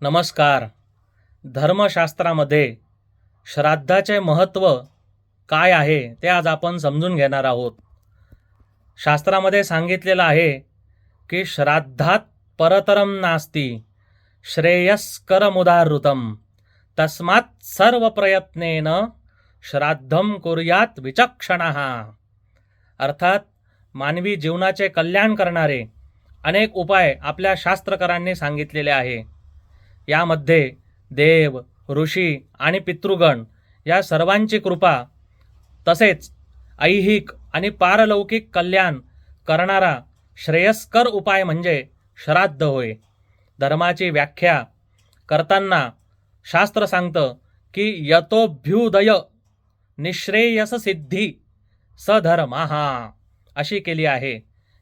नमस्कार. धर्मशास्त्रामध्ये श्राद्धाचे महत्त्व काय आहे ते आज आपण समजून घेणार आहोत. शास्त्रामध्ये सांगितलेलं आहे की श्राद्धात परतरम नास्ती श्रेयस्करमुदाहृतम. तस्मात् सर्व प्रयत्नेन श्राद्धम कुर्यात विचक्षण. अर्थात मानवी जीवनाचे कल्याण करणारे अनेक उपाय आपल्या शास्त्रकारांनी सांगितलेले आहे. यामध्ये देव ऋषी आणि पितृगण या सर्वांची कृपा तसेच ऐहिक आणि पारलौकिक कल्याण करणारा श्रेयस्कर उपाय म्हणजे श्राद्ध होय. धर्माची व्याख्या करताना शास्त्र सांगतं की यतोभ्युदय निश्रेयस सिद्धी सधर्माहा अशी केली आहे.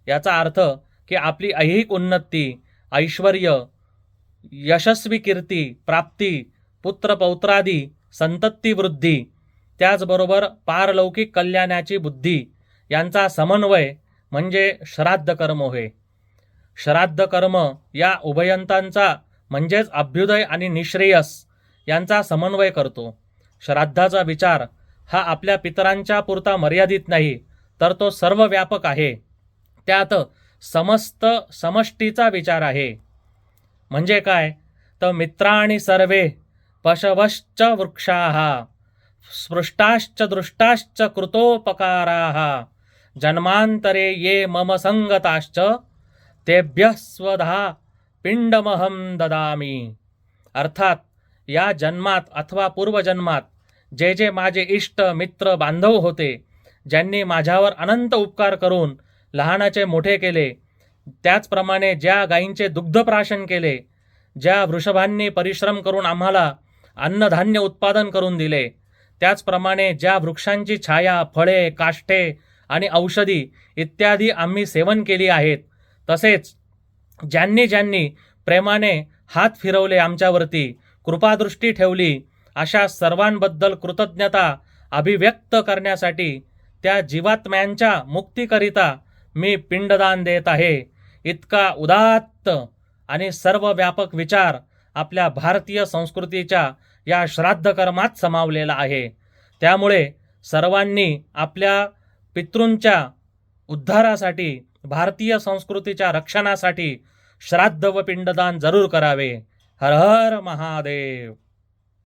याचा अर्थ की आपली ऐहिक उन्नती ऐश्वर यशस्वी कीर्ती प्राप्ती पुत्रपौत्रादी संतती वृद्धी त्याचबरोबर पारलौकिक कल्याणाची बुद्धी यांचा समन्वय म्हणजे श्राद्ध कर्म होय. श्राद्ध कर्म या उभयंतांचा म्हणजेच अभ्युदय आणि निश्रेयस यांचा समन्वय करतो. श्राद्धाचा विचार हा आपल्या पितरांच्या पुरता मर्यादित नाही तर तो सर्व व्यापक आहे. त्यात समस्त समष्टीचा विचार आहे. म्हणजे काय? तर मित्राणि सर्वे पशवश्च वृक्षाः स्पृष्टाश्च दृष्टाश्च कृतोपकाराः जन्मांतरे ये मम संगताश्च तेभ्यः स्वधा पिंडमहम ददामी। अर्थात या जन्मात अथवा पूर्वजन्मात जे जे माझे इष्ट मित्र बांधव होते ज्यांनी माझ्यावर अनंत उपकार करून लहानाचे मोठे केले त्याचप्रमाणे ज्या गायींचे दुग्धप्राशन केले ज्या वृषभांनी परिश्रम करून आम्हाला अन्नधान्य उत्पादन करून दिले त्याचप्रमाणे ज्या वृक्षांची छाया फळे काष्टे आणि औषधी इत्यादी आम्ही सेवन केली आहेत तसेच ज्यांनी ज्यांनी प्रेमाने हात फिरवले आमच्यावरती कृपादृष्टी ठेवली अशा सर्वांबद्दल कृतज्ञता अभिव्यक्त करण्यासाठी त्या जीवात्म्यांच्या मुक्तीकरिता मी पिंडदान देत आहे. इतका उदात्त आणि सर्व व्यापक विचार आपल्या भारतीय संस्कृतीच्या या श्राद्ध कर्मात समावलेला आहे. त्यामुळे सर्वांनी आपल्या पितृंच्या उद्धारासाठी भारतीय संस्कृतीच्या रक्षणासाठी श्राद्ध व पिंडदान जरूर करावे. हर हर महादेव!